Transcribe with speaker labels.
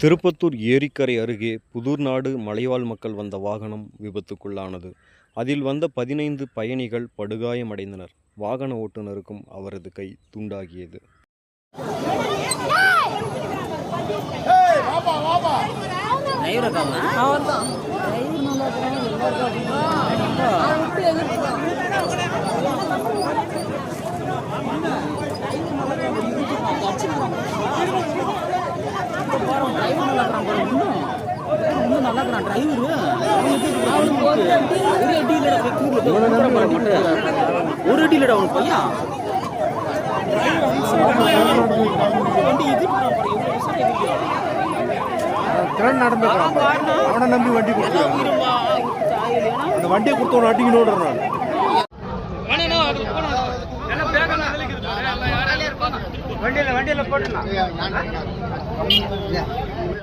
Speaker 1: திருப்பத்தூர் ஏரிக்கரை அருகே புதூர்நாடு மலைவாழ் மக்கள் வந்த வாகனம் விபத்துக்குள்ளானது. அதில் வந்த பதினைந்து பயணிகள் படுகாயமடைந்தனர். வாகன ஓட்டுநருக்கும் அவரது கை துண்டாகியது.
Speaker 2: ஒரு அடி இல்லடா அவன் பையன்
Speaker 3: திறன் நடந்துக்கிறான் அவனை நம்பி வண்டி கொடுத்துருக்கான் அந்த வண்டியை கொடுத்தவன அடிக்கணுன்ற நான்
Speaker 2: வண்டியில வண்டியில் போட்டுனா